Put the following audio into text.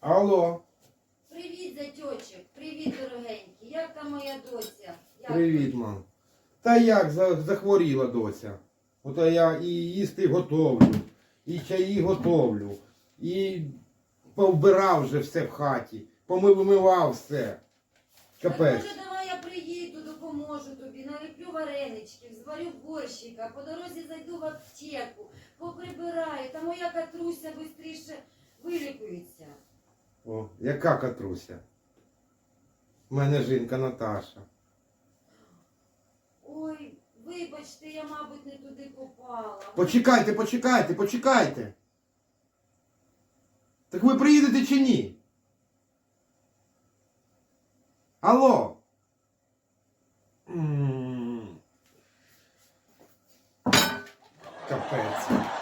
Алло, Привіт, зятьочок, привіт, дорогенький. Як там моя доця? Як привіт, мам. Та як за- захворіла доця? Ото я і їсти готовлю, і чаї готовлю, і повбирав вже все в хаті, помив вимивав все. Так, Капець. може, допоможу тобі, наліплю вареничків, зварю борщика, по дорозі зайду в аптеку, поприбираю, та моя катруся швидше вилікується. О, яка катруся? У мене жінка Наташа. Ой, вибачте, я, мабуть, не туди попала. Почекайте, почекайте, почекайте. Так ви приїдете чи ні? Алло. М. Капець.